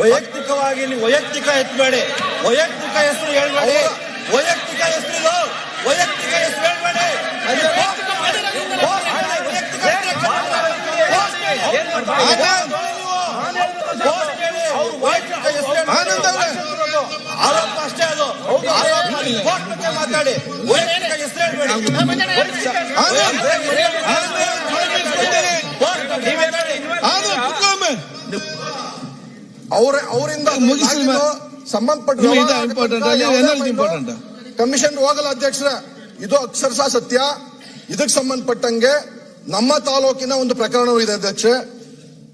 ವೈಯಕ್ತಿಕವಾಗಿ ನೀವು ವೈಯಕ್ತಿಕ ಎತ್ತಬೇಡಿ ವೈಯಕ್ತಿಕ ಹೆಸರು ಹೇಳ್ಬೇಡಿ. ವೈಯಕ್ತಿಕ ಹೆಸರು ಇದು. ವೈಯಕ್ತಿಕ ಹೆಸರು ಹೇಳ್ಬೇಡಿ. ಆರೋಪ ಅಷ್ಟೇ ಅದು. ಮಾತಾಡಿ. ವೈಯಕ್ತಿಕ ಹೆಸರು ಹೇಳ್ಬೇಡಿ. ಯಾವುದೇ ಅವರಿಂದ ಆ? ಕಮಿಷನ್ ಹೋಗಲ್ಲ ಅಧ್ಯಕ್ಷರ. ಇದು ಅಕ್ಷರಶಃ ಸತ್ಯ. ಇದಕ್ಕೆ ಸಂಬಂಧಪಟ್ಟಂಗೆ ನಮ್ಮ ತಾಲೂಕಿನ ಒಂದು ಪ್ರಕರಣವೂ ಇದೆ ಅಧ್ಯಕ್ಷ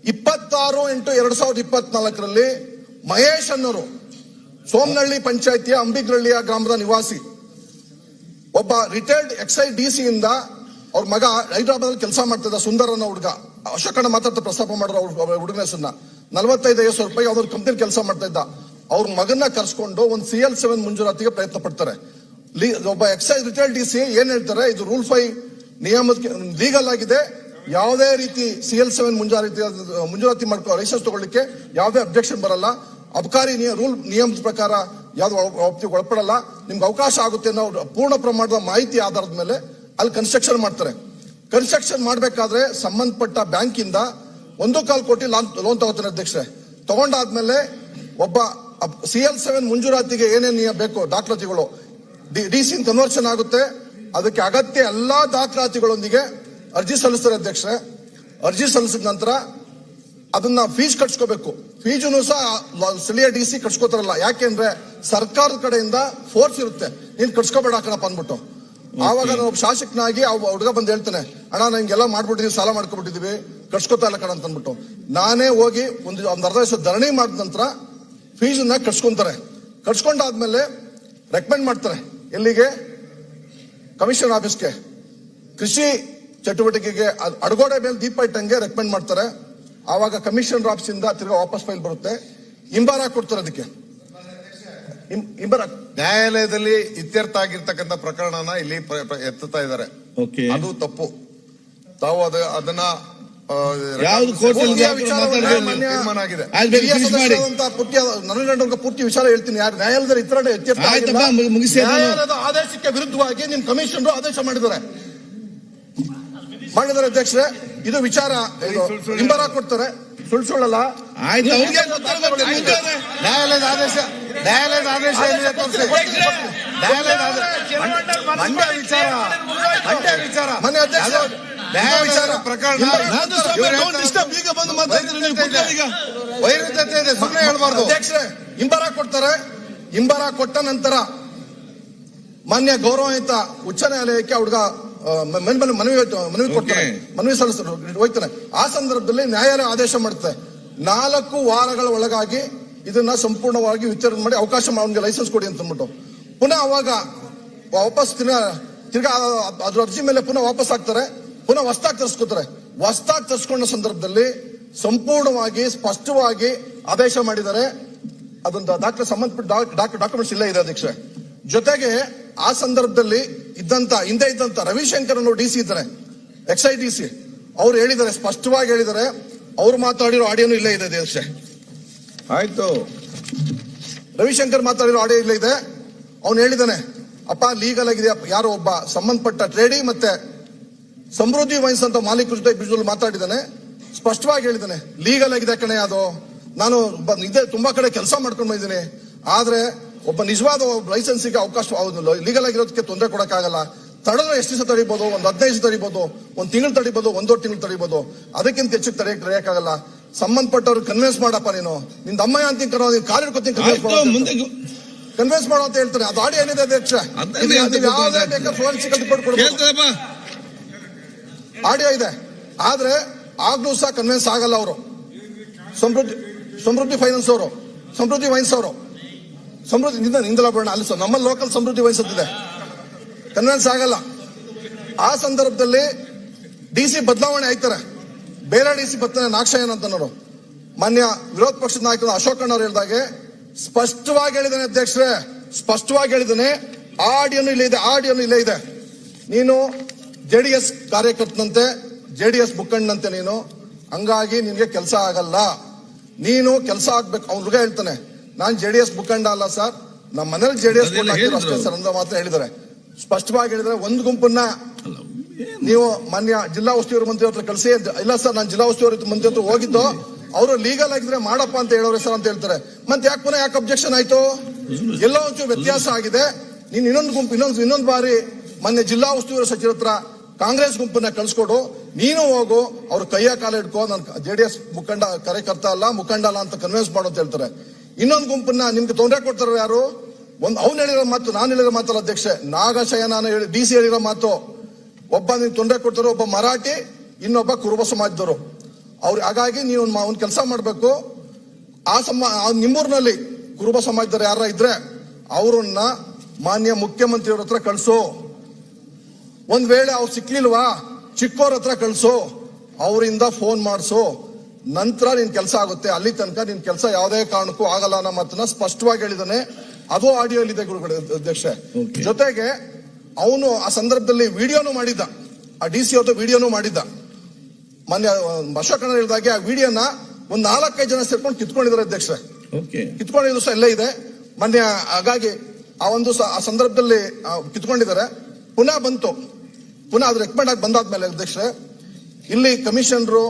ಇಪ್ಪತ್ತಾರು ಎಂಟು ಎರಡ್ ಸಾವಿರದ ಇಪ್ಪತ್ನಾಲ್ಕರಲ್ಲಿ ಮಹೇಶ್ ಅನ್ನೋರು ಸೋಮನಹಳ್ಳಿ ಪಂಚಾಯತಿಯ ಅಂಬಿಗ್ರಳ್ಳಿಯ ಗ್ರಾಮದ ನಿವಾಸಿ ಒಬ್ಬ ರಿಟೈರ್ಡ್ ಎಕ್ಸೈಸ್ ಡಿ ಸಿ ಇಂದ ಅವ್ರ ಮಗ ಹೈದರಾಬಾದ್ ಕೆಲಸ ಮಾಡ್ತಿದ್ದ ಸುಂದರ ಅನ್ನೋ ಹುಡುಗ ಅಶೋಕಣ್ಣ ಮಾತಾಡ್ತಾ ಪ್ರಸ್ತಾಪ ಮಾಡಿರೋ ಅವ್ರ ಹುಡುಗನ ಹೆಸರನ್ನ. ನಲವತ್ತೈದು ಐವತ್ತು ಸಾವಿರ ರೂಪಾಯಿ ಅವ್ರ ಕಂಪ್ನಿ ಕೆಲಸ ಮಾಡ್ತಾ ಇದ್ದ. ಅವ್ರ ಮಗನ್ನ ಕರ್ಸ್ಕೊಂಡು ಒಂದು ಸಿ ಎಲ್ ಸೆವೆನ್ ಮಂಜೂರಾತಿಗೆ ಪ್ರಯತ್ನ ಪಡ್ತಾರೆ. ಒಬ್ಬ ಎಕ್ಸೈಸ್ ರಿಟೈಲ್ ಡಿ ಸಿ ಏನ್ ಹೇಳ್ತಾರೆ, ಇದು ರೂಲ್ ಫೈವ್ ನಿಯಮದ ಲೀಗಲ್ ಆಗಿದೆ. ಯಾವುದೇ ರೀತಿ ಸಿ ಎಲ್ ಸೆವೆನ್ ಮುಂಜಾರಾತಿ, ಮುಂಜೂರಾತಿ ಮಾಡ್ಕೊ ಲೈಸೆನ್ಸ್ ತಗೊಳ್ಳಿಕ್ಕೆ ಯಾವುದೇ ಅಬ್ಜೆಕ್ಷನ್ ಬರಲ್ಲ. ಅಬಕಾರಿ ರೂಲ್ ನಿಯಮದ ಪ್ರಕಾರ ಯಾವ್ದು ಒಪ್ತಿಗೆ ಒಳಪಡಲ್ಲ. ನಿಮ್ಗೆ ಅವಕಾಶ ಆಗುತ್ತೆ ಅನ್ನೋ ಪೂರ್ಣ ಪ್ರಮಾಣದ ಮಾಹಿತಿ ಆಧಾರದ ಮೇಲೆ ಅಲ್ಲಿ ಕನ್ಸ್ಟ್ರಕ್ಷನ್ ಮಾಡ್ತಾರೆ. ಕನ್ಸ್ಟ್ರಕ್ಷನ್ ಮಾಡಬೇಕಾದ್ರೆ ಸಂಬಂಧಪಟ್ಟ ಬ್ಯಾಂಕ್ ಇಂದ ಒಂದು ಕಾಲ್ ಕೋಟಿ ಲಾನ್ ಲೋನ್ ತಗೋತಾನೆ ಅಧ್ಯಕ್ಷರೇ. ತಗೊಂಡಾದ್ಮೇಲೆ ಒಬ್ಬ ಸಿ ಎಲ್ ಸೆವೆನ್ ಮಂಜೂರಾತಿಗೆ ಏನೇನು ಬೇಕು ದಾಖಲಾತಿಗಳು, ಡಿ ಸಿ ಕನ್ವರ್ಷನ್ ಆಗುತ್ತೆ. ಅದಕ್ಕೆ ಅಗತ್ಯ ಎಲ್ಲಾ ದಾಖಲಾತಿಗಳೊಂದಿಗೆ ಅರ್ಜಿ ಸಲ್ಲಿಸ್ತಾರೆ ಅಧ್ಯಕ್ಷರೇ. ಅರ್ಜಿ ಸಲ್ಲಿಸಿದ ನಂತರ ಅದನ್ನ ಫೀಸ್ ಕಟ್ಸ್ಕೋಬೇಕು. ಫೀಜುನು ಸಹ ಸ್ಥಳೀಯ ಡಿ ಸಿ ಕಟ್ಸ್ಕೋತಾರಲ್ಲ. ಯಾಕೆಂದ್ರೆ ಸರ್ಕಾರದ ಕಡೆಯಿಂದ ಫೋರ್ಸ್ ಇರುತ್ತೆ. ನೀನ್ ಕಟ್ಸ್ಕೋಬೇಡ ಕಣಪ್ಪ ಅಂದ್ಬಿಟ್ಟು. ಆವಾಗ ನಾನು ಶಾಸಕನಾಗಿ ಹುಡುಗ ಬಂದು ಹೇಳ್ತಾನೆ, ಅಣ್ಣ ನಂಗೆಲ್ಲ ಮಾಡ್ಬಿಟ್ಟಿದೀವಿ ಸಾಲ ಮಾಡ್ಕೊಬಿಟ್ಟಿದೀವಿ, ಕಟ್ಸ್ಕೊತಾ ಇಲ್ಲ ಕಣ ಅಂತ ಅಂದ್ಬಿಟ್ಟು. ನಾನೇ ಹೋಗಿ ಒಂದು ಒಂದ್ ಅರ್ಧ ದಿವಸ ಧರಣಿ ಮಾಡಿದ ನಂತರ ಫೀಸನ್ನ ಕಟ್ಸ್ಕೊಂತಾರೆ. ಕಟ್ಸ್ಕೊಂಡಾದ್ಮೇಲೆ ರೆಕಮೆಂಡ್ ಮಾಡ್ತಾರೆ, ಎಲ್ಲಿಗೆ? ಕಮಿಷನ್ ಆಫೀಸ್ಗೆ ಕೃಷಿ ಚಟುವಟಿಕೆಗೆ ಅಡಗೋಡೆ ಮೇಲೆ ದೀಪ ಇಟ್ಟಂಗೆ ರೆಕಮೆಂಡ್ ಮಾಡ್ತಾರೆ. ಆವಾಗ ಕಮಿಷನರ್ ಆಫೀಸ್ ಇಂದ ತಿರ್ಗಾ ವಾಪಸ್ ಫೈಲ್ ಬರುತ್ತೆ. ಇಂಬಾರ ಕೊಡ್ತಾರೆ ಅದಕ್ಕೆ. ಇಂ- ಇಂಬಾರ ನ್ಯಾಯಾಲಯದಲ್ಲಿ ಇತ್ಯರ್ಥ ಆಗಿರ್ತಕ್ಕಂಥ ಪ್ರಕರಣನ ಇಲ್ಲಿ ಎತ್ತುತ್ತಾ ಇದ್ದಾರೆ. ಓಕೆ. ಅದು ತಪ್ಪು. ತಾವು ಅದ ಅದನ್ನ. ಪೂರ್ತಿ ವಿಚಾರ ಹೇಳ್ತೀನಿ. ಯಾರು ನ್ಯಾಯಾಲಯದ ಇತರ ನ್ಯಾಯಾಲಯದ ಆದೇಶಕ್ಕೆ ವಿರುದ್ಧವಾಗಿ ನಿಮ್ ಕಮಿಷನ್ ಆದೇಶ ಮಾಡಿದ್ದಾರೆ. ಮಾಡಿದ್ದಾರೆ ಅಧ್ಯಕ್ಷರೇ ಇದು ವಿಚಾರ ಇದು ಇಂಬಾರ ಕೊಡ್ತಾರೆ. ಸುಳ್ಳು ಸುಳ್ಳಲ್ಲ. ಆಯ್ತು ಅವ್ರಿಗೆ ಗೊತ್ತಾಗುತ್ತೆ ನ್ಯಾಯಾಲಯದ ಆದೇಶ ನ್ಯಾಯಾಲಯದ ಆದೇಶ ಏನಿದೆ ತೋರಿಸಿ? ನ್ಯಾಯಾಲಯದ ಮಂಡ್ಯ ವಿಚಾರ. ಮಂಡ್ಯ ವಿಚಾರ. ಮನೆ ಅಧ್ಯಕ್ಷ ನ್ಯಾಯ ನ್ಯಾಯಾಲಯದ ಪ್ರಕರಣ. ಈಗ ಬಂದು ಮಾತಾಡ್ತೀರಿ ಈಗ. ವೈರುಧ್ಯತೆ ಇದೆ. ಸುಮ್ಮನೆ ಹೇಳ್ಬಾರ್ದು. ಅಧ್ಯಕ್ಷರೇ ಇಂಬಾರ ಕೊಡ್ತಾರೆ. ಹಿಂಬಾರ ಕೊಟ್ಟ ನಂತರ ಮಾನ್ಯ ಗೌರವಯುತ ಉಚ್ಚ ನ್ಯಾಯಾಲಯಕ್ಕೆ ಹುಡುಗ ಮನವಿ ಮನವಿ ಮನವಿ ಕೊಡ್ತಾರೆ ಮನವಿ ಸಲ್ಲಿಸ್ತಾರೆ ಹೋಗ್ತಾನೆ. ಆ ಸಂದರ್ಭದಲ್ಲಿ ನ್ಯಾಯಾಲಯ ಆದೇಶ ಮಾಡುತ್ತೆ. ನಾಲ್ಕು ವಾರಗಳ ಒಳಗಾಗಿ ಇದನ್ನ ಸಂಪೂರ್ಣವಾಗಿ ವಿತರಣೆ ಮಾಡಿ ಅವಕಾಶ ಅವನಿಗೆ ಲೈಸೆನ್ಸ್ ಕೊಡಿ ಅಂತ ಅಂದ್ಬಿಟ್ಟು. ಪುನಃ ಅವಾಗ ವಾಪಸ್ ತಿರ್ಗಾ ತಿರ್ಗಾ ಅದ್ರ ಅರ್ಜಿ ಮೇಲೆ ಪುನಃ ವಾಪಸ್ ಹಾಕ್ತಾರೆ. ಪುನಃ ಹೊಸ್ದಾಗಿ ತರಿಸ್ಕೋತಾರೆ. ಹೊಸ್ದಾಗಿ ತರಿಸ್ಕೊಂಡ ಸಂದರ್ಭದಲ್ಲಿ ಸಂಪೂರ್ಣವಾಗಿ ಸ್ಪಷ್ಟವಾಗಿ ಆದೇಶ ಮಾಡಿದ್ದಾರೆ. ಅದೊಂದು ದಾಖಲೆ ಸಂಬಂಧಪಟ್ಟ ಡಾಕ್ಯುಮೆಂಟ್ಸ್ ಇಲ್ಲ ಇದೆ ಅಧ್ಯಕ್ಷ ಜೊತೆಗೆ ಆ ಸಂದರ್ಭದಲ್ಲಿ ಇದ್ದಂತ, ಹಿಂದೆ ಇದ್ದಂತ ರವಿಶಂಕರ್ ಅನ್ನೋ ಡಿ ಸಿ ಇದ್ದಾರೆ. Excise D C. ಅವ್ರು ಹೇಳಿದ್ದಾರೆ, ಸ್ಪಷ್ಟವಾಗಿ ಹೇಳಿದ್ದಾರೆ. ಅವ್ರು ಮಾತಾಡಿರೋ ಆಡಿಯೋನು ಇಲ್ಲೇ ಇದೆ ಅಧ್ಯಕ್ಷ ಆಯ್ತು. ರವಿಶಂಕರ್ ಮಾತಾಡಿರೋ ಆಡಿಯೋ ಇಲ್ಲ ಇದೆ. ಅವನು ಹೇಳಿದಾನೆ, ಅಪ್ಪ ಲೀಗಲ್ ಆಗಿದೆ. ಯಾರೋ ಒಬ್ಬ ಸಂಬಂಧಪಟ್ಟ ಟ್ರೇಡಿ ಮತ್ತೆ ಸಮೃದ್ಧಿ ವೈನ್ಸ್ ಅಂತ ಮಾಲೀಕರ ಜೊತೆ ಬಿಜುಲ್ ಮಾತಾಡಿದಾನೆ. ಸ್ಪಷ್ಟವಾಗಿ ಹೇಳಿದಾನೆ ಲೀಗಲ್ ಆಗಿದೆ ಕಣೆ ಅದು. ನಾನು ಇದೇ ತುಂಬಾ ಕಡೆ ಕೆಲಸ ಮಾಡ್ಕೊಂಡು ಬಂದಿದ್ದೀನಿ. ಆದ್ರೆ ಒಬ್ಬ ನಿಜವಾದ ಲೈಸೆನ್ಸಿಗೆ ಅವಕಾಶ ಲೀಗಲ್ ಆಗಿರೋದಕ್ಕೆ ತೊಂದರೆ ಕೊಡಕ್ಕಾಗಲ್ಲ. ತಡೆದ್ರೆ ಎಷ್ಟು ದಿವಸ ತಡಿಬೋದು? ಒಂದು ಹದಿನೈದು ತಡಿಬೋದು? ಒಂದು ತಿಂಗಳು ತಡಿಬೋದು? ಒಂದೋ ತಿಂಗಳು ತಡಿಬೋದು? ಅದಕ್ಕಿಂತ ಹೆಚ್ಚು ತಡೆಯಕ್ಕೆ ತಡೆಯಕ್ಕಾಗಲ್ಲ ಸಂಬಂಧಪಟ್ಟವ್ರು ಕನ್ವಿನ್ಸ್ ಮಾಡಪ್ಪ ನೀನು. ನಿನ್ ಅಮ್ಮಯ್ಯ ಅಂತ ಕರೋ ನೀನ್ ಕಾಲ್ ಹಿಡ್ಕೊತೀನಿ ಆಯ್ತು ಕನ್ವಿನ್ಸ್ ಮಾಡೋ ಅಂತ ಹೇಳ್ತಾರೆ. ಅದು ಆಡಿ ಏನಿದೆ ಅಧ್ಯಕ್ಷ? ಯಾವುದೇ. ಬೇಕಾದ್ರೆ ಆಡಿಯೋ ಇದೆ. ಆದ್ರೆ ಆಗ್ಲೂ ಸಹ ಕನ್ವಿನ್ಸ್ ಆಗಲ್ಲ ಅವರು. ಸಮೃದ್ಧಿ ಸಮೃದ್ಧಿ ಫೈನಾನ್ಸ್ ಅವರು. ಸಮೃದ್ಧಿ ವೈನ್ಸ್ ಅವರು. ಸಮೃದ್ಧಿ ನಿಂದ ನಿಂದಲ ಬರೋಣ ಅಲ್ಲಿ ನಮ್ಮ ಲೋಕಲ್ ಸಮೃದ್ಧಿ ವಹಿಸುತ್ತಿದೆ ಕನ್ವಿನ್ಸ್ ಆಗಲ್ಲ. ಆ ಸಂದರ್ಭದಲ್ಲಿ ಡಿ ಸಿ ಬದಲಾವಣೆ ಆಯ್ತಾರೆ. ಬೇರೆ ಡಿ ಸಿ ಬರ್ತಾನೆ ನಾಕ್ಷಯನ್ ಅಂತ ನಾನು ಮಾನ್ಯ ವಿರೋಧ ಪಕ್ಷದ ನಾಯಕರು ಅಶೋಕ್ ಅಣ್ಣವ್ರು ಹೇಳಿದಾಗೆ ಸ್ಪಷ್ಟವಾಗಿ ಹೇಳಿದ್ದಾನೆ ಅಧ್ಯಕ್ಷರೇ ಸ್ಪಷ್ಟವಾಗಿ ಹೇಳಿದ್ದಾನೆ ಆಡಿಯನ್ನು ಇಲ್ಲೇ ಇದೆ ಆಡಿಯನ್ನು ಇಲ್ಲೇ ಇದೆ. ನೀನು ಜೆ ಡಿ ಎಸ್ ಕಾರ್ಯಕರ್ತನಂತೆ ಜೆ ಡಿ ಎಸ್ ಮುಖಂಡನಂತೆ ನೀನು ಹಂಗಾಗಿ ನಿನಗೆ ಕೆಲಸ ಆಗಲ್ಲ. ನೀನು ಕೆಲಸ ಆಗ್ಬೇಕು ಅವ್ನ ಹುಡುಗ ಹೇಳ್ತಾನೆ ನಾನು ಜೆ ಡಿ ಎಸ್ ಮುಖಂಡ ಅಲ್ಲ ಸರ್ ನಮ್ಮ ಮನೇಲಿ ಜೆ ಡಿ ಎಸ್ ಅಷ್ಟೇ. ಸರ್ ಅಂತ ಮಾತ್ರ ಹೇಳಿದ್ದಾರೆ. ಸ್ಪಷ್ಟವಾಗಿ ಹೇಳಿದ್ರೆ ಒಂದು ಗುಂಪನ್ನ ನೀವು ಮಾನ್ಯ ಜಿಲ್ಲಾ ಉಸ್ತುವಾರಿ ಮಂತ್ರಿ ಹತ್ರ ಕಳಿಸಿ ಇಲ್ಲ ಸರ್, ನಾನು ಜಿಲ್ಲಾ ಉಸ್ತುವಾರಿ ಮಂತ್ರಿ ಹತ್ರ ಹೋಗಿದ್ದು, ಅವರು ಲೀಗಲ್ ಆಗಿದ್ರೆ ಮಾಡಪ್ಪ ಅಂತ ಹೇಳೋರೆ ಸರ್ ಅಂತ ಹೇಳ್ತಾರೆ. ಮತ್ತೆ ಯಾಕೆ ಪುನಃ ಯಾಕೆ ಅಬ್ಜೆಕ್ಷನ್ ಆಯ್ತು? ಎಲ್ಲ ಒಂಚೂರು ವ್ಯತ್ಯಾಸ ಆಗಿದೆ. ನೀನು ಇನ್ನೊಂದು ಗುಂಪು, ಇನ್ನೊಂದು ಇನ್ನೊಂದು ಬಾರಿ ಮೊನ್ನೆ ಜಿಲ್ಲಾ ಉಸ್ತುವಾರಿ ಸಚಿವರ ಹತ್ರ ಕಾಂಗ್ರೆಸ್ ಗುಂಪನ್ನ ಕಳ್ಸಿಕೊಡು. ನೀನು ಹೋಗು, ಅವ್ರ ಕೈಯ ಕಾಲ ಇಟ್ಕೋ ನಾನು ಡಿ ಎಸ್ ಮುಖಂಡ, ಕಾರ್ಯಕರ್ತ ಅಲ್ಲ, ಮುಖಂಡ ಅಲ್ಲ ಅಂತ ಕನ್ವಿನ್ಸ್ ಮಾಡು ಅಂತ ಹೇಳ್ತಾರೆ. ಇನ್ನೊಂದು ಗುಂಪನ್ನ ನಿಮ್ಗೆ ತೊಂದರೆ ಕೊಡ್ತಾರೆ ಯಾರು? ಒಂದು ಅವ್ನು ಹೇಳಿರೋ ಮಾತು, ನಾನು ಹೇಳಿರೋ ಮಾತಲ್ಲ ಅಧ್ಯಕ್ಷೆ. ನಾಗಶಯನ ಹೇಳಿ ಡಿ ಸಿ ಹೇಳಿರೋ ಮಾತು. ಒಬ್ಬ ನೀನು ತೊಂದರೆ ಕೊಡ್ತಾರೋ ಒಬ್ಬ ಮರಾಠಿ ಇನ್ನೊಬ್ಬ ಕುರುಬ ಸಮಾಜದವರು. ಅವ್ರು ಹಾಗಾಗಿ ನೀವು ಒಂದು ಕೆಲಸ ಮಾಡಬೇಕು. ಆ ಸಮ ನಿಮ್ಮೂರಿನಲ್ಲಿ ಕುರುಬ ಸಮಾಜದವ್ರು ಯಾರ ಇದ್ರೆ ಅವರನ್ನ ಮಾನ್ಯ ಮುಖ್ಯಮಂತ್ರಿಯವ್ರ ಹತ್ರ ಕಳಿಸು. ಒಂದ್ ವೇಳೆ ಅವ್ರು ಸಿಕ್ಲಿಲ್ವಾ ಚಿಕ್ಕೋರ್ ಹತ್ರ ಕಳಿಸು. ಅವರಿಂದ ಫೋನ್ ಮಾಡಿಸು. ನಂತರ ನಿನ್ ಕೆಲಸ ಆಗುತ್ತೆ. ಅಲ್ಲಿ ತನಕ ನಿನ್ ಕೆಲಸ ಯಾವುದೇ ಕಾರಣಕ್ಕೂ ಆಗಲ್ಲ ಅನ್ನೋ ಮಾತನ್ನ ಸ್ಪಷ್ಟವಾಗಿ ಹೇಳಿದಾನೆ ಅದು ಆಡಿಯೋ ಇದೆ ಗುರುಗಳೇ ಅಧ್ಯಕ್ಷ. ಜೊತೆಗೆ ಅವನು ಆ ಸಂದರ್ಭದಲ್ಲಿ ವಿಡಿಯೋನು ಮಾಡಿದ್ದ. ಆ ಡಿ ಸಿ ಅವ್ರದ್ದು ವಿಡಿಯೋನು ಮಾಡಿದ್ದ. ಮೊನ್ನೆ ಅಣ್ಣ ಹೇಳಿದಾಗೆ ಆ ವಿಡಿಯೋನ ಒಂದ್ ನಾಲ್ಕೈದು ಜನ ಸೇರ್ಕೊಂಡು ಕಿತ್ಕೊಂಡಿದ್ದಾರೆ ಅಧ್ಯಕ್ಷರೇ. ಓಕೆ. ಕಿತ್ಕೊಂಡಿದ್ದು ಸಹ ಎಲ್ಲೇ ಇದೆ. ಮೊನ್ನೆ ಹಾಗಾಗಿ ಆ ಒಂದು ಆ ಸಂದರ್ಭದಲ್ಲಿ ಕಿತ್ಕೊಂಡಿದ್ದಾರೆ. ಪುನಃ ಬಂತು. ಪುನಃ ಅದು ರೆಕಮೆಂಡ್ ಆಗಿ ಬಂದಾದ್ಮೇಲೆ ಅಧ್ಯಕ್ಷರೇ ಇಲ್ಲಿ ಕಮಿಷನರು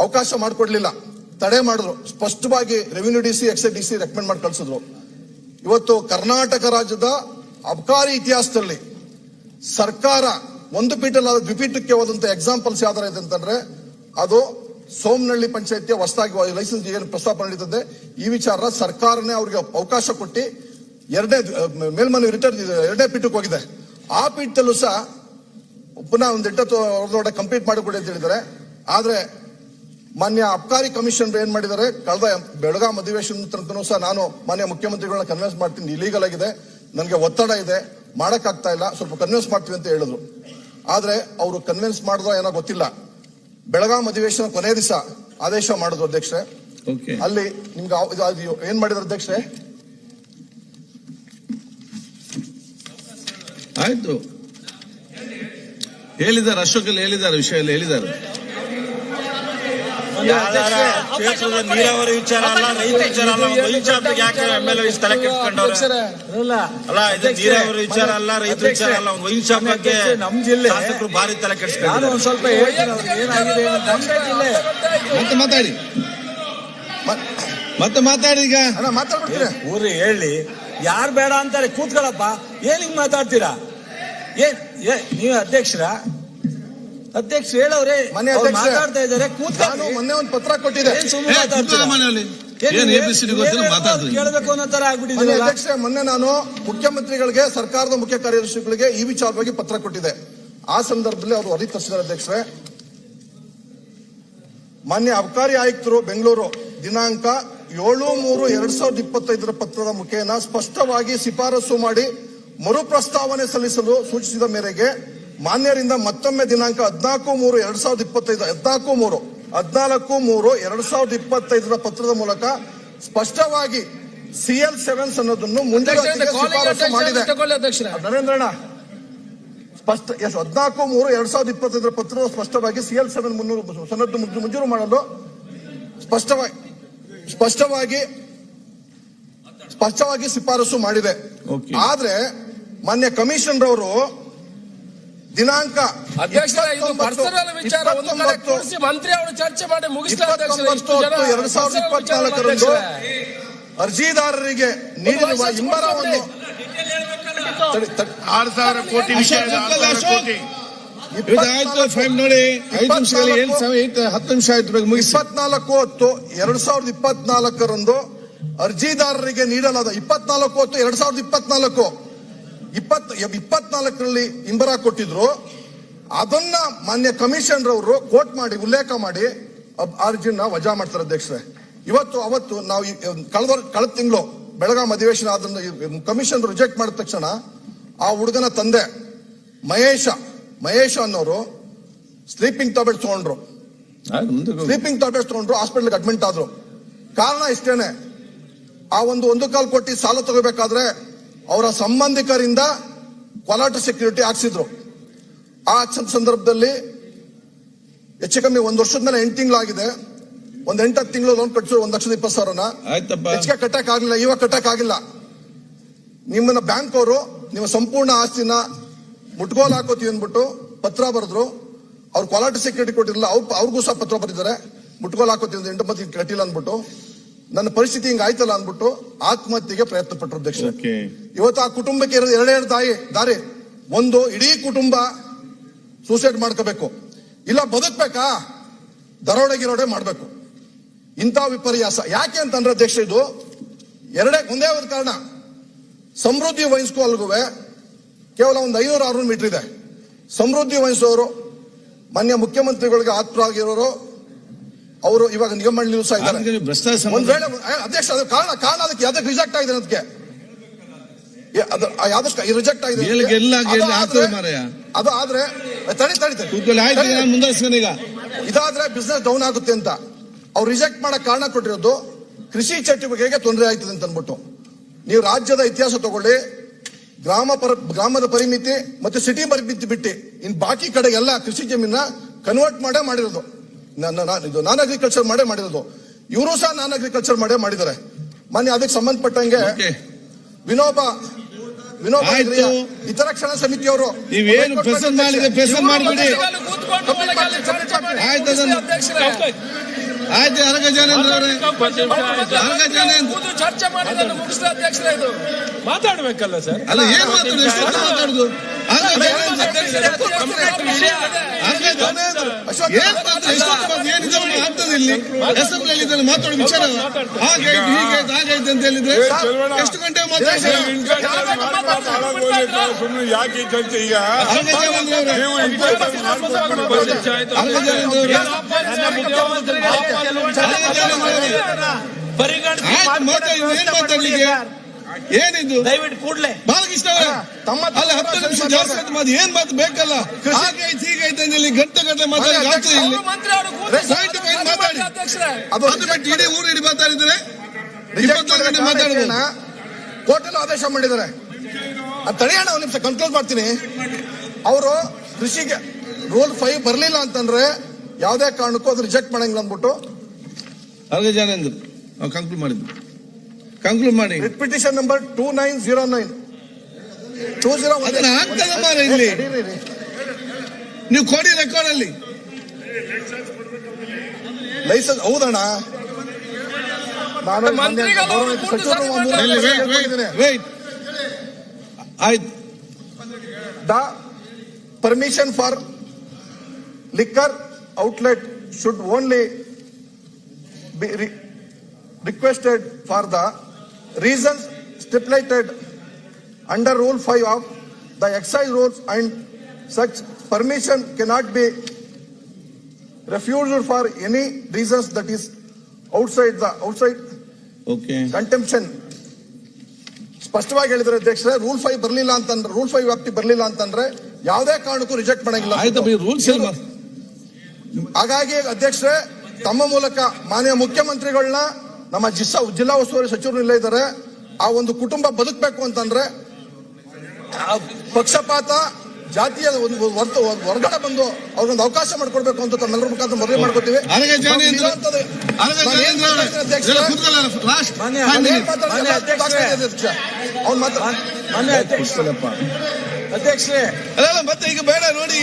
ಅವಕಾಶ ಮಾಡಿಕೊಡ್ಲಿಲ್ಲ. ತಡೆ ಮಾಡಿದ್ರು. ಸ್ಪಷ್ಟವಾಗಿ revenue D C excise D C recommend ಮಾಡಿ ಕಳ್ಸಿದ್ರು. ಇವತ್ತು ಕರ್ನಾಟಕ ರಾಜ್ಯದ ಅಬಕಾರಿ ಇತಿಹಾಸದಲ್ಲಿ ಸರ್ಕಾರ ಒಂದು ಪೀಠಲ್ಲ ದ್ವಿಪೀಠಕ್ಕೆ ಹೋದಂತ ಎಕ್ಸಾಂಪಲ್ಸ್ ಯಾವ್ದಾರ ಇದೆ ಅಂತಂದ್ರೆ ಅದು ಸೋಮನಹಳ್ಳಿ ಪಂಚಾಯತಿಯ ಹೊಸದಾಗಿ ಲೈಸೆನ್ಸ್ ಏನು ಪ್ರಸ್ತಾಪ ನಡೀತದೆ. ಈ ವಿಚಾರ ಸರ್ಕಾರನೇ ಅವ್ರಿಗೆ ಅವಕಾಶ ಕೊಟ್ಟು ಎರಡನೇ ಮೇಲ್ಮನವಿ ರಿಟರ್ನ್ ಎರಡನೇ ಪೀಠಕ್ಕೆ ಹೋಗಿದೆ. ಆ ಪೀಠದಲ್ಲೂ ಸಹ ಪುನಃ ಒಂದು ಎಂಟತ್ತು ಕಂಪ್ಲೀಟ್ ಮಾಡಿಕೊಡಿ ಅಂತ ಹೇಳಿದ್ದಾರೆ. ಆದ್ರೆ ಮಾನ್ಯ ಅಬ್ಕಾರಿ ಕಮಿಷನ್ ಏನ್ ಮಾಡಿದ್ದಾರೆ, ಕಳೆದ ಬೆಳಗಾಂ ಅಧಿವೇಶನ ಸಹ ನಾನು ಮಾನ್ಯ ಮುಖ್ಯಮಂತ್ರಿಗಳನ್ನ ಕನ್ವಿನ್ಸ್ ಮಾಡ್ತೀನಿ ಇಲೀಗಲ್ ಆಗಿದೆ. ನನಗೆ ಒತ್ತಡ ಇದೆ ಮಾಡೋಕ್ಕಾಗ್ತಾ ಇಲ್ಲ ಸ್ವಲ್ಪ ಕನ್ವಿನ್ಸ್ ಮಾಡ್ತೀವಿ ಅಂತ ಹೇಳಿದ್ರು. ಆದ್ರೆ ಅವರು ಕನ್ವಿನ್ಸ್ ಮಾಡಿದ್ರೋ ಏನೋ ಗೊತ್ತಿಲ್ಲ. ಬೆಳಗಾಂ ಅಧಿವೇಶನ ಕೊನೆ ದಿವಸ ಆದೇಶ ಮಾಡಿದ್ರು ಅಧ್ಯಕ್ಷರೇ. ಅಲ್ಲಿ ನಿಮ್ಗೆ ಏನ್ ಮಾಡಿದ್ರು ಅಧ್ಯಕ್ಷರೇ? ಆಯ್ತು. ಹೇಳಿದ್ದಾರೆ ಅಶೋಕ್ ಅಲ್ಲಿ ಹೇಳಿದ್ದಾರೆ ವಿಷಯ ಹೇಳಿದ್ದಾರೆ. ಕ್ಷೇತ್ರದ ನೀರಾವರಿ ವಿಚಾರ ಅಲ್ಲ ರೈತ ವಿಚಾರ ಅಲ್ಲ ಒಂದು ವೈಚಾರಕ್ಕೆ ಯಾಕೆ ಎಂ ಎಲ್ ತಲೆ ಕೆಡಿಸ್ಕೊಂಡವ್ರೆ? ಅಲ್ಲ ಇದು ನೀರಾವರಿ ವಿಚಾರ ಅಲ್ಲ ರೈತ ವಿಚಾರ ಅಲ್ಲ ಒಂದು ಶಾಪ್ ಬಗ್ಗೆ ನಮ್ ಜಿಲ್ಲೆ ಶಾಸಕರು ಭಾರಿ ತಲೆ ಒಂದ್ ಸ್ವಲ್ಪ ಏನಾಗಿದೆ ಮತ್ತೆ ಮಾತಾಡಿ. ಮತ್ತೆ ಮಾತಾಡಿ ಈಗ. ಅಣ್ಣ ಮಾತಾಡ್ಬಿಡ್ತೀನಿ ಊರಿ ಹೇಳಿ. ಯಾರು ಬೇಡ ಅಂತಾರೆ ಕೂತ್ಕೊಳ್ಳಪ್ಪ. ಏನ್ ಹಿಂಗ್ ಮಾತಾಡ್ತೀರಾ? ಏನ್ ಏ ನೀವು ಅಧ್ಯಕ್ಷರ? ಅಧ್ಯಕ್ಷ ಹೇಳವ್ರೆ ಮನೆ ಅಧ್ಯಕ್ಷ ಮಾತಾಡ್ತಾ ಇದಾರೆ ನಾನು ಮೊನ್ನೆ ಒಂದು ಪತ್ರ ಕೊಟ್ಟಿದ್ದೆ. ಕೇಳಬೇಕು ಅನ್ನೋ ತರ ಆಗ್ಬಿಟ್ಟಿದ್ದೀರಲ್ಲ ಅಧ್ಯಕ್ಷ ಮೊನ್ನೆ ನಾನು ಮುಖ್ಯಮಂತ್ರಿಗಳಿಗೆ ಸರ್ಕಾರದ ಮುಖ್ಯ ಕಾರ್ಯದರ್ಶಿಗಳಿಗೆ ಈ ವಿಚಾರವಾಗಿ ಪತ್ರ ಕೊಟ್ಟಿದೆ ಆ ಸಂದರ್ಭದಲ್ಲಿ ಅವರು ವರದಿ ತರಿಸಿದ್ದಾರೆ ಅಧ್ಯಕ್ಷರೇ ಮಾನ್ಯ ಅಬಕಾರಿ ಆಯುಕ್ತರು ಬೆಂಗಳೂರು ದಿನಾಂಕ ಏಳು ಮೂರು ಎರಡ್ ಸಾವಿರದ ಇಪ್ಪತ್ತೈದರ ಪತ್ರದ ಮುಖೇನ ಸ್ಪಷ್ಟವಾಗಿ ಶಿಫಾರಸು ಮಾಡಿ ಮರು ಪ್ರಸ್ತಾವನೆ ಸಲ್ಲಿಸಲು ಸೂಚಿಸಿದ ಮೇರೆಗೆ ಮಾನ್ಯರಿಂದ ಮತ್ತೊಮ್ಮೆ ದಿನಾಂಕ ಹದಿನಾಲ್ಕು ಮೂರು ಎರಡ್ ಸಾವಿರದ ಇಪ್ಪತ್ತೈದು ಹದಿನಾಲ್ಕು ಮೂರು ಹದಿನಾಲ್ಕು ಮೂರು ಎರಡ್ ಸಾವಿರದ ಇಪ್ಪತ್ತೈದರ ಪತ್ರದ ಮೂಲಕ ಸ್ಪಷ್ಟವಾಗಿ ಸಿಎಲ್ ಸೆವೆನ್ಸ್ ಅನ್ನೋದನ್ನು ಮುಂಜಾನೆ ಶಿಫಾರಸು ಮಾಡಿದೆ. ನರೇಂದ್ರಣ್ಣ ಸ್ಪಷ್ಟ ಎಸ್ ಹದಿನಾಲ್ಕು ಮೂರು ಎರಡ್ ಸಾವಿರದ ಇಪ್ಪತ್ತೈದರ ಪತ್ರದ ಸ್ಪಷ್ಟವಾಗಿ ಸಿಎಲ್ ಸೆವೆನ್ ಮುನ್ನೂರು ಸನ್ನದ್ದು ಮಂಜೂ- ಮಂಜೂರು ಮಾಡಲು ಸ್ಪಷ್ಟವಾಗಿ ಸ್ಪಷ್ಟವಾಗಿ ಸ್ಪಷ್ಟವಾಗಿ ಶಿಫಾರಸು ಮಾಡಿದೆ. ಆದ್ರೆ ಮಾನ್ಯ ಕಮಿಷನರ್ ಅವರು ದಿನಾಂಕ ಮಂತ್ರಿ ಅವರು ಚರ್ಚೆ ಮಾಡಿ ಎರಡ್ ಸಾವಿರದ ಇಪ್ಪತ್ನಾಲ್ಕರಂದು ಅರ್ಜಿದಾರರಿಗೆ ನೀಡಿರುವ ಹಿಂಬರವನ್ನು ಆರು ಸಾವಿರ ಕೋಟಿ ನೋಡಿ. ಹತ್ತು ನಿಮಿಷ ಆಯ್ತು ಇಪ್ಪತ್ನಾಲ್ಕು ಹೊತ್ತು ಎರಡ್ ಸಾವಿರದ ಇಪ್ಪತ್ನಾಲ್ಕರಂದು ಅರ್ಜಿದಾರರಿಗೆ ನೀಡಲಾದ ಇಪ್ಪತ್ನಾಲ್ಕು ಹೊತ್ತು ಎರಡ್ ಸಾವಿರದ ಇಪ್ಪತ್ನಾಲ್ಕು. ಇಪ್ಪತ್ ಇಪ್ಪತ್ನಾಲ್ಕರಲ್ಲಿ ಇಂಬರ ಕೊಟ್ಟಿದ್ರು. ಅದನ್ನ ಮಾನ್ಯ ಕಮಿಷನರ್ ಅವರು ಕೋಟ್ ಮಾಡಿ ಉಲ್ಲೇಖ ಮಾಡಿ ಅರ್ಜಿನ ವಜಾ ಮಾಡ್ತಾರೆ ಅಧ್ಯಕ್ಷರೇ. ಇವತ್ತು ಅವತ್ತು ನಾವು ಕಳೆದ ಕಳೆದ ತಿಂಗಳು ಬೆಳಗಾಂ ಅಧಿವೇಶನ ಅದನ್ನ ಕಮಿಷನ್ ರಿಜೆಕ್ಟ್ ಮಾಡಿದ ತಕ್ಷಣ ಆ ಹುಡುಗನ ತಂದೆ ಮಹೇಶ ಮಹೇಶ ಅನ್ನೋರು ಸ್ಲೀಪಿಂಗ್ ಟ್ಯಾಬ್ಲೆಟ್ ತಗೊಂಡ್ರು. ಸ್ಲೀಪಿಂಗ್ ಟ್ಯಾಬ್ಲೆಟ್ಸ್ ತಗೊಂಡ್ರು ಹಾಸ್ಪಿಟಲ್ಗೆ ಅಡ್ಮಿಟ್ ಆದ್ರು. ಕಾರಣ ಇಷ್ಟೇನೆ. ಆ ಒಂದು ಒಂದು ಕಾಲ್ ಕೊಟ್ಟು ಸಾಲ ತಗೋಬೇಕಾದ್ರೆ ಅವರ ಸಂಬಂಧಿಕರಿಂದ ಕೊಲಾಟ ಸೆಕ್ಯೂರಿಟಿ ಹಾಕ್ಸಿದ್ರು. ಆ ಸಂದರ್ಭದಲ್ಲಿ ಹೆಚ್ಚು ಕಮ್ಮಿ ಒಂದು ವರ್ಷದ ಮೇಲೆ ಎಂಟು ತಿಂಗಳಾಗಿದೆ. ಒಂದ್ ಎಂಟತ್ತು ತಿಂಗಳು ಲೋನ್ ಕಟ್ಟಿಸಿದ್ರು ಒಂದ್ ಲಕ್ಷದ ಇಪ್ಪತ್ತು ಸಾವಿರನ. ಹೆಚ್ಚಿಗೆ ಕಟ್ಟಕ್ ಆಗಿಲ್ಲ ಇವಾಗ ಕಟ್ಟಕ್ ಆಗಿಲ್ಲ ನಿಮ್ಮನ್ನ ಬ್ಯಾಂಕ್ ಅವರು ನಿಮ್ಮ ಸಂಪೂರ್ಣ ಆಸ್ತಿನ ಮುಟ್ಗೋಲ್ ಹಾಕೋತೀವಿ ಅಂದ್ಬಿಟ್ಟು ಪತ್ರ ಬರೆದ್ರು. ಅವ್ರು ಕ್ವಾಲಿಟಿ ಸೆಕ್ಯೂರಿಟಿ ಕೊಟ್ಟಿರಲಿಲ್ಲ ಅವ್ರು ಅವ್ರಿಗೂ ಸಹ ಪತ್ರ ಬರೆದಿದ್ದಾರೆ. ಮುಟ್ಗೋಲ್ ಹಾಕೋತೀವಿ ಅಂತ ಎಂಟು ಮತ್ತೆ ಕಟ್ಟಿಲ್ಲ ಅಂದ್ಬಿಟ್ಟು. ನನ್ನ ಪರಿಸ್ಥಿತಿ ಹಿಂಗ ಆಯ್ತಲ್ಲ ಅಂದ್ಬಿಟ್ಟು ಆತ್ಮಹತ್ಯೆಗೆ ಪ್ರಯತ್ನ ಪಟ್ಟರು ಅಧ್ಯಕ್ಷ ಇವತ್ತು ಆ ಕುಟುಂಬಕ್ಕೆ ಇರೋದು ಎರಡೆರಡು ತಾಯಿ ದಾರಿ. ಒಂದು ಇಡೀ ಕುಟುಂಬ ಸೂಸೈಡ್ ಮಾಡ್ಕೋಬೇಕು. ಇಲ್ಲ ಬದುಕ್ಬೇಕಾ? ದರೋಡೆ ಗಿರೋಡೆ ಮಾಡಬೇಕು. ಇಂಥ ವಿಪರ್ಯಾಸ. ಯಾಕೆ ಅಂತಂದ್ರೆ ಅಧ್ಯಕ್ಷ ಇದು ಎರಡೇ ಒಂದೇ ಒಂದು ಕಾರಣ. ಸಮೃದ್ಧಿ ವಹಿಸ್ಕೋ ಅಲ್ಗುವೆ ಕೇವಲ ಒಂದು ಐನೂರು ಆರ್ನೂರು ಮೀಟರ್ ಇದೆ. ಸಮೃದ್ಧಿ ವಹಿಸೋರು ಮಾನ್ಯ ಮುಖ್ಯಮಂತ್ರಿಗಳಿಗೆ ಆತ್ಮರಾಗಿರೋರು ಅವರು ಇವಾಗ ನಿಗಮ ಸಹ ಇದ್ದಾರೆ. ಅಧ್ಯಕ್ಷ ಅದು ಕಾರಣ ಕಾರಣ ಅದಕ್ಕೆ ಅದಕ್ಕೆ ರಿಜೆಕ್ಟ್ ಆಗಿದೆ ಅದಕ್ಕೆ. ಅದು ಯಾವ್ದಕ್ಕೆ ರಿಜೆಕ್ಟ್ ಆಗಿದೆ. ಅದು ಆದ್ರೆ- ತಡಿ ತಡಿ ತಡಿ. ಇದಾದ್ರೆ ಬಿಸ್ನೆಸ್ ಡೌನ್ ಆಗುತ್ತೆ ಅಂತ. ಅವ್ರು ರಿಜೆಕ್ಟ್ ಮಾಡಕ್ ಕಾರಣ ಕೊಟ್ಟಿರೋದು ಕೃಷಿ ಚಟುವಟಿಕೆಗೆ ತೊಂದರೆ ಆಯ್ತದೆ ಅಂತ ಅನ್ಬಿಟ್ಟು ನೀವು ರಾಜ್ಯದ ಇತಿಹಾಸ ತಗೊಳ್ಳಿ ಗ್ರಾಮ ಪರ ಗ್ರಾಮದ ಪರಿಮಿತಿ ಮತ್ತೆ ಸಿಟಿ ಪರಿಮಿತಿ ಬಿಟ್ಟು ಇನ್ ಬಾಕಿ ಕಡೆಗೆಲ್ಲ ಕೃಷಿ ಜಮೀನ ಕನ್ವರ್ಟ್ ಮಾಡೇ ಮಾಡಿರೋದು. ಇದು ನಾನ್ ಅಗ್ರಿಕಲ್ಚರ್ ಮಾಡೇ ಮಾಡಿರೋದು. ಇವರು ಸಹ ನಾನ್ ಅಗ್ರಿಕಲ್ಚರ್ ಮಾಡೇ ಮಾಡಿದ್ದಾರೆ. ಮೊನ್ನೆ ಅದಕ್ಕೆ ಸಂಬಂಧಪಟ್ಟಂಗೆ ವಿನೋಬ ವಿನೋಬ ಇತರ ಹಿತರಕ್ಷಣಾ ಸಮಿತಿಯವರು ನೀವೇನು ಪ್ರೆಸೆಂಟ್ ಮಾಡಿದ್ರೆ ಪ್ರೆಸೆಂಟ್ ಮಾಡಿಬಿಡಿ. ಆಯ್ತು ಅರಗ ಜನೇಂದ್ರ ಅವರೇ ಅರಗ ಜನೇಂದ್ರ ಚರ್ಚೆ ಮಾಡಿದ್ದನ್ನು ಮುಗಿಸಿದ ಅಧ್ಯಕ್ಷರೇ ಇದು. ಮಾತಾಡ್ಬೇಕಲ್ಲ ಸರ್? ಅಲ್ಲ ಏನ್ ಮಾತಾಡುದು? ಅರಗ ಜನೇಂದ್ರ ಆಗ್ತದೆ ಇಲ್ಲಿ? ಅಸೆಂಬ್ಲಿಯಲ್ಲಿ ಇದನ್ನು ಮಾತಾಡೋ ವಿಚಾರ. ಹಾಗೆ ಹೀಗೆ ಹಾಗಾಯ್ತು ಅಂತ ಹೇಳಿದ್ರೆ ಎಷ್ಟು ಗಂಟೆ ಮಾತಾಡ್ತಾರೆ ಸುಮ್ಮನೆ ಯಾಕೆ ಚರ್ಚೆ ಈಗ? ಪರಿಗಣಿಸಿ ಆಯ್ತು ಮಾತಾಡಿ ಏನ್ ಮಾತಾಡ್ಲಿಕ್ಕೆ? ಏನಿದು? ದಯವಿಟ್ಟು ಕೂಡ್ಲೆ. ಬಾಲಕೃಷ್ಣ ತಮ್ಮ ಅಲ್ಲಿ ಹತ್ತು ನಿಮಿಷ ಜಾಸ್ತಿ ಆಯ್ತು ಮಾತು. ಏನ್ ಮಾತು ಬೇಕಲ್ಲ? ಹಾಗೈತೆ ಹೀಗೈತೆ ಇಲ್ಲಿ ಗಂಟೆ ಗಂಟೆ ಮಾತಾಡಿ ಆಗ್ತದೆ ಇಲ್ಲಿ. ಮಾತಾಡಿ. ಅದು ಬಿಟ್ಟು ಇಡೀ ಊರು ಇಡೀ ಮಾತಾಡಿದ್ರೆ? ಇಪ್ಪತ್ನಾಲ್ಕು ಗಂಟೆ ಮಾತಾಡ್ಬೋದು ಕೋರ್ಟಲ್ಲಿ ಆದೇಶ ಮಾಡಿದ್ದಾರೆ. ಆ ತಡೆಯೋಣ ಒಂದು ನಿಮಿಷ ಕಂಟ್ರೋಲ್ ಮಾಡ್ತೀನಿ. ಅವರು ಕೃಷಿಗೆ ರೂಲ್ ಫೈವ್ ಬರಲಿಲ್ಲ ಅಂತಂದ್ರೆ ಯಾವುದೇ ಕಾರಣಕ್ಕೂ ಅದು ರಿಜೆಕ್ಟ್ ಮಾಡಂಗಿಲ್ಲ ಅಂದ್ಬಿಟ್ಟು. ಅರ್ಗ ಜನ ನಾವು ಕಂಕ್ಲೂಡ್ ಮಾಡಿದ್ದು. ಕಂಕ್ಲೂಡ್ ಮಾಡಿ. Writ petition number two nine zero nine two zero ಅದನ್ನ ಹಾಕ್ತದೆ ಮಾರ್ರೆ ಇಲ್ಲಿ. ನೀವು ಕೊಡಿ ರೆಕಾರ್ಡ್ ಅಲ್ಲಿ. ಲೈಸೆನ್ಸ್ ಹೌದಣ್ಣ. ನಾನು ಸಚಿವರು ಸಭೆ ಒಂದು ವೇಟ್ ವೇಟ್ ದ ವೇಟ್ ಆಯ್ತು. Liquor outlet for only B requested for the reasons stipulated under Rule 5 of the excise rules and such permission cannot be refused for any reasons that is outside the outside okay. contemption. ಸ್ಪಷ್ಟವಾಗಿ ಹೇಳಿದ್ರೆ ಅಧ್ಯಕ್ಷರೇ rule five ಬರಲಿಲ್ಲ ಅಂತಂದ್ರೆ rule five ವ್ಯಾಪ್ತಿ ಬರಲಿಲ್ಲ ಅಂತಂದ್ರೆ ಯಾವುದೇ ಕಾರಣಕ್ಕೂ ರಿಜೆಕ್ಟ್ ಮಾಡಂಗಿಲ್ಲ ಹಾಗಾಗಿ ಅಧ್ಯಕ್ಷರೇ ತಮ್ಮ ಮೂಲಕ ಮಾನ್ಯ ಮುಖ್ಯಮಂತ್ರಿಗಳನ್ನ ನಮ್ಮ ಜಿಲ್ಲಾ ಜಿಲ್ಲಾ ಉಸ್ತುವಾರಿ ಸಚಿವರು ಇಲ್ಲ ಇದ್ದಾರೆ. ಆ ಒಂದು ಕುಟುಂಬ ಬದುಕಬೇಕು ಅಂತಂದ್ರೆ ಆ ಪಕ್ಷಪಾತ ಜಾತಿಯ ಒಂದು ವರ್ತ ಹೊರಗಡೆ ಬಂದು ಅವ್ರಿಗೊಂದು ಅವಕಾಶ ಮಾಡ್ಕೊಡ್ಬೇಕು ಅಂತ ತಮ್ಮೆಲ್ಲರ ಮುಖಾಂತರ ಮದುವೆ ಮಾಡ್ಕೊತೀವಿ. ಅಧ್ಯಕ್ಷರೇ. ಮತ್ತೆ ಈಗ ಬೇಡ ನೋಡಿ.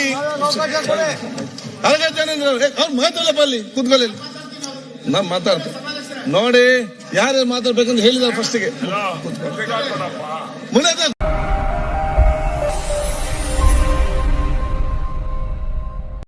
ಅವ್ರೆ, ಅವ್ರು ಮಾತಾಡಪ್ಪ ಅಲ್ಲಿ ಕೂತ್ಕೊಳ್ಳಿ. ನಾ ಮಾತಾಡ್ತೇನೆ. ನೋಡಿ ಯಾರು ಮಾತಾಡ್ಬೇಕಂತ ಹೇಳಿದ ಫಸ್ಟ್ಗೆ